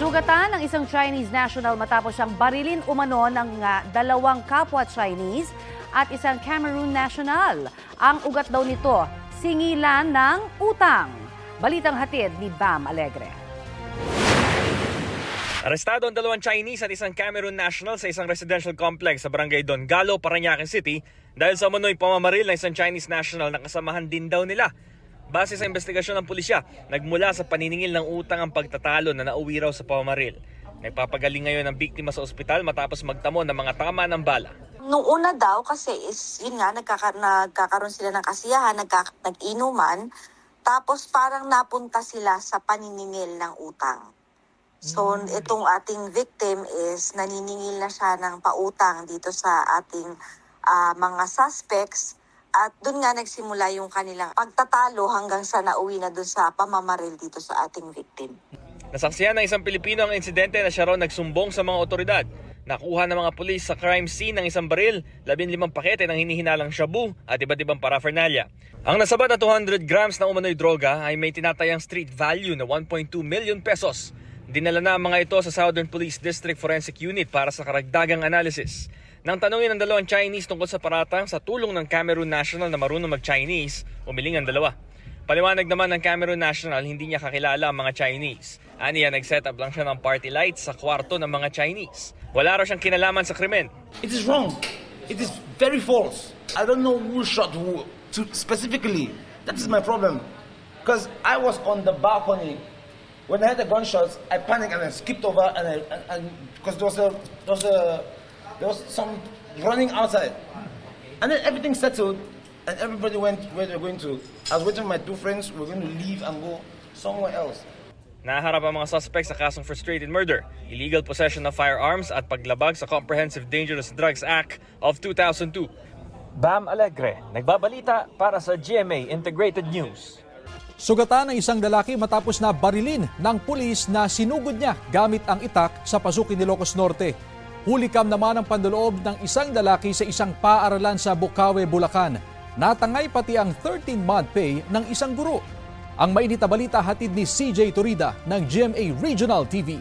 Sugatan ng isang Chinese national matapos siyang barilin umano ng ah, dalawang kapwa Chinese at isang Cameroon national. Ang ugat daw nito, singilan ng utang. Balitang hatid ni Bam Alegre. Arestado ang dalawang Chinese at isang Cameroon national sa isang residential complex sa barangay Don Galo, Parañaque City dahil sa umano'y pamamaril ng isang Chinese national na kasamahan din daw nila. Base sa investigasyon ng pulisya, nagmula sa paniningil ng utang ang pagtatalo na nauwi raw sa pamamaril. Nagpapagaling ngayon ang biktima sa ospital matapos magtamo ng mga tama ng bala. Nung una daw kasi is, yun nga, nagkaka, nagkakaroon sila ng kasiyahan, nagka, nag-inuman, tapos parang napunta sila sa paniningil ng utang. So, itong ating victim is naniningil na siya ng pautang dito sa ating ah, mga suspects at doon nga nagsimula yung kanilang pagtatalo hanggang sa nauwi na doon sa pamamaril dito sa ating victim. Nasaksiyan ng isang Pilipino ang insidente na siya raw nagsumbong sa mga otoridad. Nakuha ng mga pulis sa crime scene ng isang baril, 15 pakete ng hinihinalang shabu at iba't ibang paraphernalia. Ang nasabat na 200 grams ng umano'y droga ay may tinatayang street value na 1.2 million pesos. Dinala na ang mga ito sa Southern Police District Forensic Unit para sa karagdagang analysis. Nang tanungin ng dalawang Chinese tungkol sa paratang sa tulong ng Cameroon National na marunong mag-Chinese, umiling ang dalawa. Paliwanag naman ng Cameroon National, hindi niya kakilala ang mga Chinese. Aniya, nag-set up lang siya ng party lights sa kwarto ng mga Chinese. Wala raw siyang kinalaman sa krimen. It is wrong. It is very false. I don't know who shot who to specifically. That is my problem. Because I was on the balcony. When I heard the gunshots, I panicked and I skipped over and I and because there was a there was a there was some running outside. And then everything settled and everybody went where they were going to. I was waiting for my two friends, we were going to leave and go somewhere else. Naharap ang mga suspects sa kasong frustrated murder, illegal possession of firearms at paglabag sa Comprehensive Dangerous Drugs Act of 2002. Bam Alegre, nagbabalita para sa GMA Integrated News. Sugatan ng isang lalaki matapos na barilin ng pulis na sinugod niya gamit ang itak sa pasukin ni Ilocos Norte. Hulikam naman ang pandoloob ng isang lalaki sa isang paaralan sa Bukawe, Bulacan. Natangay pati ang 13-month pay ng isang guro. Ang mainit na balita hatid ni CJ Torida ng GMA Regional TV.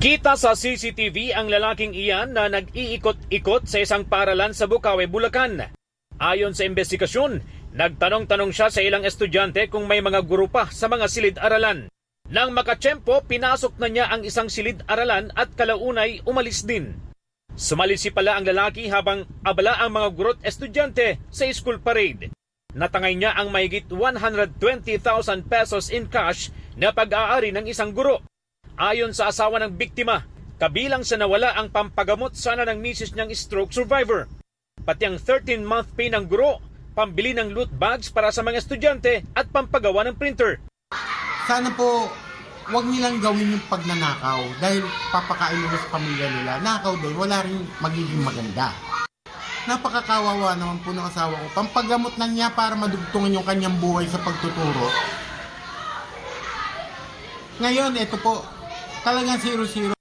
Kita sa CCTV ang lalaking iyan na nag-iikot-ikot sa isang paralan sa Bukawe, Bulacan. Ayon sa investigasyon, nagtanong-tanong siya sa ilang estudyante kung may mga guro pa sa mga silid-aralan. Nang makatsyempo, pinasok na niya ang isang silid-aralan at kalaunay umalis din. Sumalisi pala ang lalaki habang abala ang mga guro at estudyante sa school parade. Natangay niya ang mahigit 120,000 pesos in cash na pag-aari ng isang guro. Ayon sa asawa ng biktima, kabilang sa nawala ang pampagamot sana ng misis niyang stroke survivor. Pati ang 13-month pay ng guro, pambili ng loot bags para sa mga estudyante at pampagawa ng printer. sana po wag nilang gawin yung pagnanakaw dahil papakain nila sa pamilya nila. Nakaw din, wala rin magiging maganda. Napakakawawa naman po ng asawa ko. Pampagamot lang niya para madugtungan yung kanyang buhay sa pagtuturo. Ngayon, ito po, talagang zero-zero.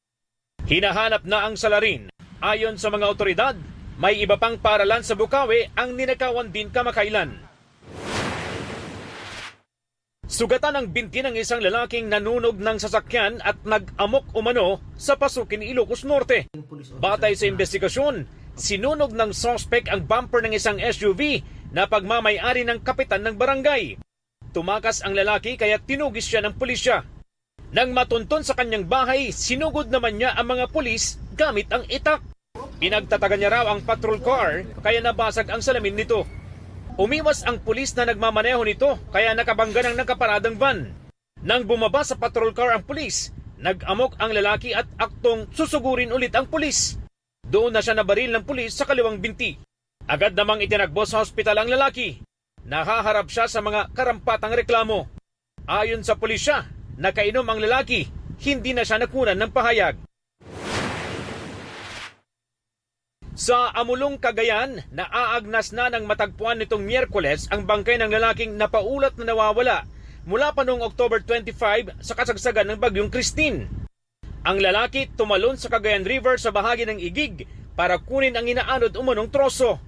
Hinahanap na ang salarin. Ayon sa mga otoridad, may iba pang paralan sa Bukawi ang ninakawan din kamakailan. Sugatan ang binti ng isang lalaking nanunog ng sasakyan at nag-amok umano sa pasukin ni Ilocos Norte. Batay sa investigasyon, sinunog ng suspect ang bumper ng isang SUV na pagmamayari ng kapitan ng barangay. Tumakas ang lalaki kaya tinugis siya ng pulisya. Nang matunton sa kanyang bahay, sinugod naman niya ang mga pulis gamit ang itak. Pinagtataga niya raw ang patrol car kaya nabasag ang salamin nito. Umiwas ang pulis na nagmamaneho nito kaya nakabangga ng nakaparadang van. Nang bumaba sa patrol car ang pulis, nag-amok ang lalaki at aktong susugurin ulit ang pulis. Doon na siya nabaril ng pulis sa kaliwang binti. Agad namang itinagbo sa hospital ang lalaki. Nakaharap siya sa mga karampatang reklamo. Ayon sa pulisya, nakainom ang lalaki, hindi na siya nakunan ng pahayag. Sa Amulong, Cagayan, naaagnas na ng matagpuan nitong Miyerkules ang bangkay ng lalaking napaulat na nawawala mula pa noong October 25 sa kasagsagan ng bagyong Christine. Ang lalaki tumalon sa Cagayan River sa bahagi ng Igig para kunin ang inaanod umunong troso.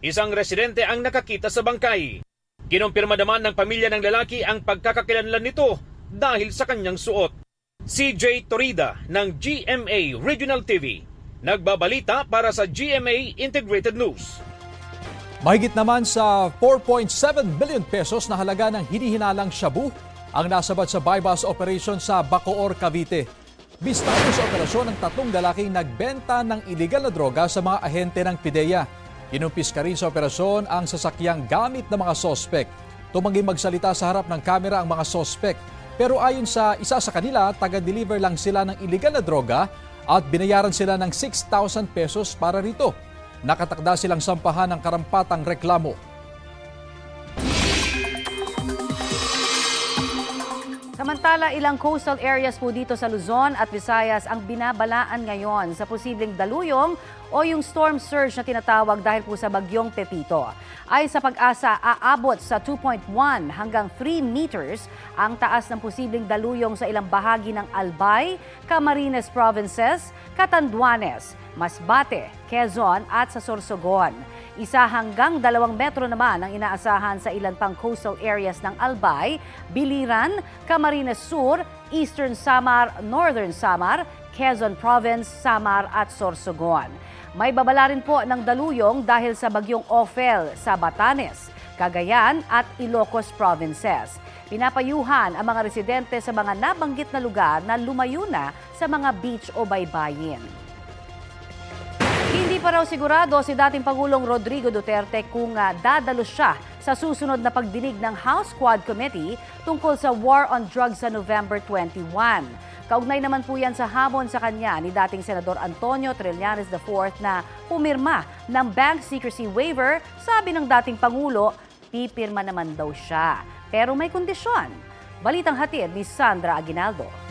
Isang residente ang nakakita sa bangkay. Kinumpirma naman ng pamilya ng lalaki ang pagkakakilanlan nito dahil sa kanyang suot. CJ Torida ng GMA Regional TV, nagbabalita para sa GMA Integrated News. Mahigit naman sa 4.7 billion pesos na halaga ng hinihinalang shabu ang nasabat sa bypass operation sa Bacoor, Cavite. Bistado sa operasyon ng tatlong lalaking nagbenta ng iligal na droga sa mga ahente ng PIDEA. Inumpis ka rin sa operasyon ang sasakyang gamit ng mga sospek. Tumanggi magsalita sa harap ng kamera ang mga sospek. Pero ayon sa isa sa kanila, taga-deliver lang sila ng iligal na droga at binayaran sila ng 6,000 pesos para rito. Nakatakda silang sampahan ng karampatang reklamo. Samantala, ilang coastal areas po dito sa Luzon at Visayas ang binabalaan ngayon sa posibleng daluyong o yung storm surge na tinatawag dahil po sa bagyong Pepito. Ay sa pag-asa, aabot sa 2.1 hanggang 3 meters ang taas ng posibleng daluyong sa ilang bahagi ng Albay, Camarines Provinces, Catanduanes, Masbate, Quezon at sa Sorsogon. Isa hanggang dalawang metro naman ang inaasahan sa ilan pang coastal areas ng Albay, Biliran, Camarines Sur, Eastern Samar, Northern Samar, Quezon Province, Samar at Sorsogon. May babala rin po ng daluyong dahil sa bagyong Ophel sa Batanes, Cagayan at Ilocos Provinces. Pinapayuhan ang mga residente sa mga nabanggit na lugar na lumayo na sa mga beach o baybayin. Hindi pa raw sigurado si dating Pangulong Rodrigo Duterte kung ah, dadalo siya sa susunod na pagdinig ng House Quad Committee tungkol sa war on drugs sa November 21. Kaugnay naman po yan sa hamon sa kanya ni dating Senador Antonio Trillanes IV na pumirma ng bank secrecy waiver, sabi ng dating Pangulo, pipirma naman daw siya. Pero may kondisyon. Balitang hatid ni Sandra Aguinaldo.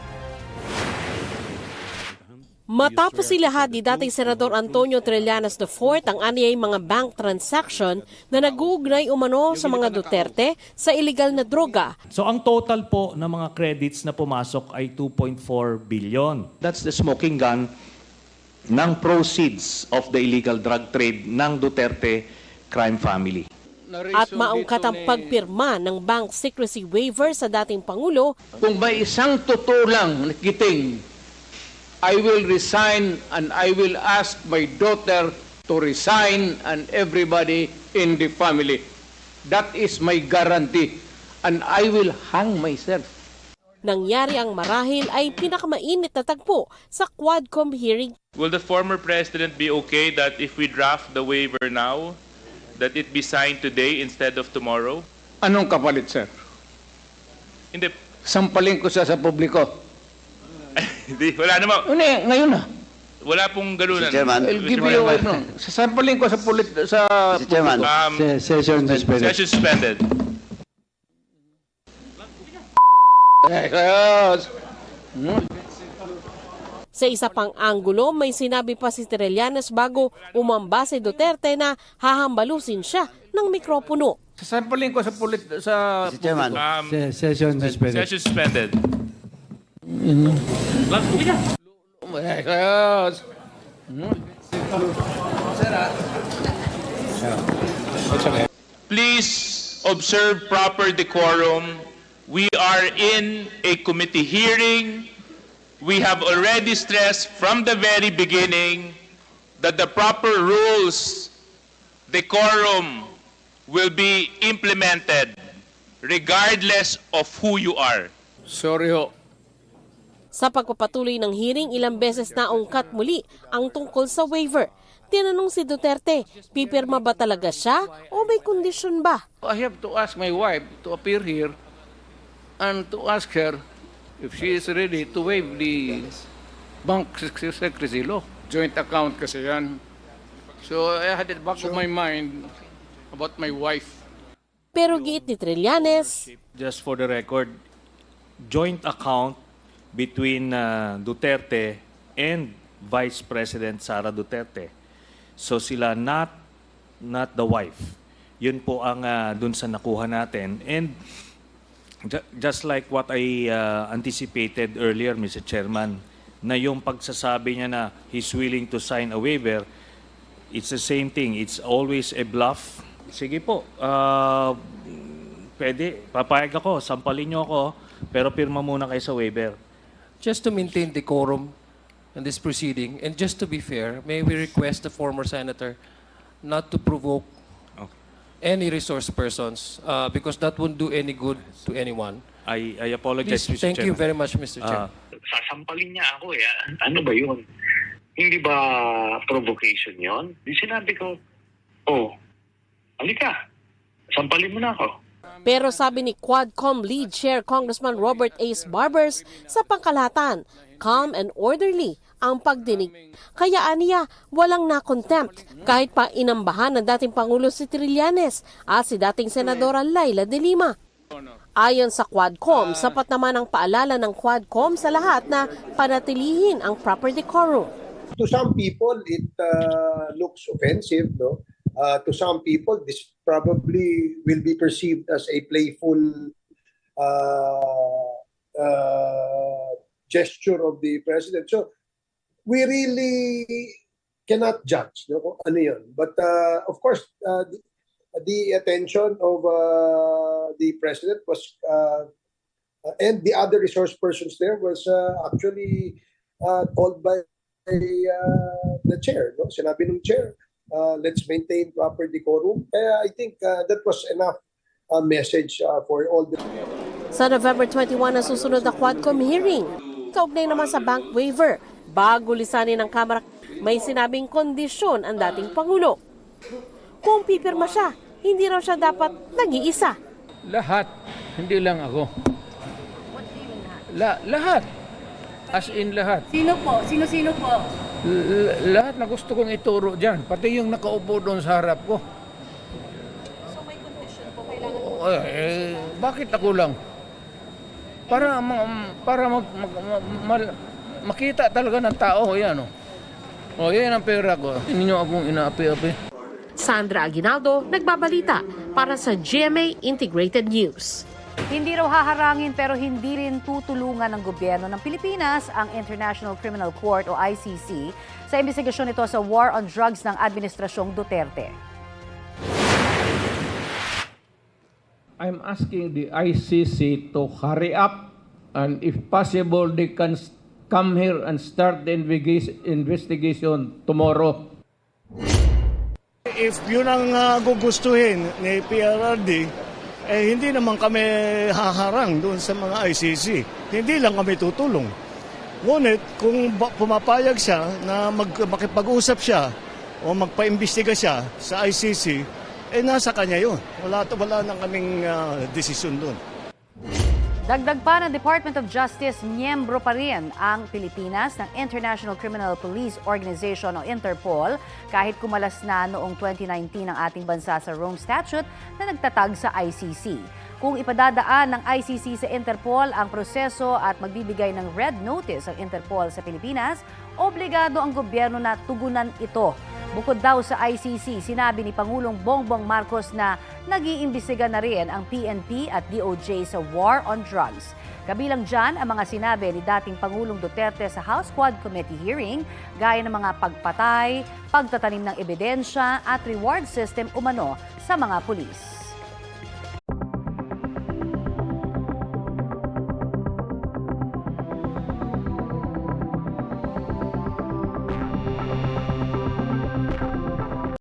Matapos ilahad ni dating Senador Antonio Trillanes IV ang aniyay mga bank transaction na nag-uugnay umano sa mga Duterte sa illegal na droga. So ang total po ng mga credits na pumasok ay 2.4 billion. That's the smoking gun ng proceeds of the illegal drug trade ng Duterte crime family. At maungkat ang pagpirma ng bank secrecy waiver sa dating Pangulo Kung may isang totoo lang nakiting, I will resign and I will ask my daughter to resign and everybody in the family. That is my guarantee. And I will hang myself. Nangyari ang marahil ay pinakamainit na tagpo sa Quadcom hearing Will the former president be okay that if we draft the waiver now, that it be signed today instead of tomorrow? Anong kapalit, sir? Hindi, Sampalin ko siya sa publiko. Hindi wala naman. Hindi, ngayon na. Wala pong ganunan. I'll give you a, no. Sasampalin ko sa pulit sa publiko. Um, Session suspended. session suspended. Yes. Sa isa pang anggulo, may sinabi pa si Trillanes bago umamba si Duterte na hahambalusin siya ng mikropono. Sasampalin ko sa pulit sa publiko. Um, Session suspended. session suspended. Please observe proper decorum. We are in a committee hearing. We have already stressed from the very beginning that the proper rules, decorum, will be implemented regardless of who you are. Sorry ho. Sa pagpapatuloy ng hearing, ilang beses na ungkat muli ang tungkol sa waiver. Tinanong si Duterte, pipirma ba talaga siya o may kondisyon ba? I have to ask my wife to appear here and to ask her if she is ready to waive the bank secrecy law. Joint account kasi yan. So I had it back of my mind about my wife. Pero giit ni Trillanes, Just for the record, joint account between uh, Duterte and Vice President Sara Duterte. So sila not not the wife. Yun po ang uh, dun sa nakuha natin. And ju- just like what I uh, anticipated earlier, Mr. Chairman, na yung pagsasabi niya na he's willing to sign a waiver, it's the same thing. It's always a bluff. Sige po, uh, pwede, papayag ako, sampalin niyo ako Pero pirma muna kayo sa waiver. Just to maintain decorum in this proceeding, and just to be fair, may we request the former senator not to provoke any resource persons, uh, because that won't do any good to anyone. I, I apologize, Please, Mr. thank you Chairman. very much, Mr. Chair. Ah, sasampalin niya ako eh. Ano ba yun? Hindi ba provocation yon? Di sinabi ko, oh, halika, sampalin mo na ako. Pero sabi ni Quadcom Lead Chair Congressman Robert Ace Barbers sa pangkalahatan, calm and orderly ang pagdinig. Kaya aniya, walang na-contempt kahit pa inambahan ng dating Pangulo si Trillanes at si dating Senadora Laila de Lima. Ayon sa Quadcom, sapat naman ang paalala ng Quadcom sa lahat na panatilihin ang proper decorum. to some people it uh, looks offensive no uh, to some people this probably will be perceived as a playful uh, uh, gesture of the president so we really cannot judge no, ano yun but uh, of course uh, the, the attention of uh, the president was uh, and the other resource persons there was uh, actually uh, told by uh, the chair. No? Sinabi ng chair, uh, let's maintain proper decorum. Kaya I think uh, that was enough uh, message uh, for all the Sa November 21 na susunod na Quadcom hearing, kaugnay naman sa bank waiver, bago lisanin ng Kamara, may sinabing kondisyon ang dating Pangulo. Kung pipirma siya, hindi raw siya dapat nag-iisa. Lahat, hindi lang ako. La, lahat. As in lahat. Sino po? Sino-sino po? Lahat na gusto kong ituro dyan. Pati yung nakaupo doon sa harap ko. So may condition po kailangan O, eh, bakit ako lang? Para ma- para mag, mag- ma- mal- makita talaga ng tao yan oh. Oh, yan ang pera ko. Hindi niyo akong inaapi-api. Sandra Aguinaldo, nagbabalita para sa GMA Integrated News. Hindi raw haharangin pero hindi rin tutulungan ng gobyerno ng Pilipinas ang International Criminal Court o ICC sa investigasyon nito sa war on drugs ng Administrasyong Duterte. I'm asking the ICC to hurry up and if possible they can come here and start the investigation- investigation tomorrow. If yun ang uh, gugustuhin ni PRRD, eh hindi naman kami haharang doon sa mga ICC. Hindi lang kami tutulong. Ngunit kung pumapayag siya na mag, makipag-usap siya o magpaimbestiga siya sa ICC, eh nasa kanya yun. Wala, wala nang kaming uh, desisyon doon. Dagdag pa ng Department of Justice, miyembro pa rin ang Pilipinas ng International Criminal Police Organization o Interpol kahit kumalas na noong 2019 ang ating bansa sa Rome Statute na nagtatag sa ICC. Kung ipadadaan ng ICC sa Interpol ang proseso at magbibigay ng red notice ang Interpol sa Pilipinas, obligado ang gobyerno na tugunan ito. Bukod daw sa ICC, sinabi ni Pangulong Bongbong Marcos na nag-iimbestiga na rin ang PNP at DOJ sa war on drugs. Kabilang dyan ang mga sinabi ni dating Pangulong Duterte sa House Quad Committee hearing, gaya ng mga pagpatay, pagtatanim ng ebidensya at reward system umano sa mga pulis.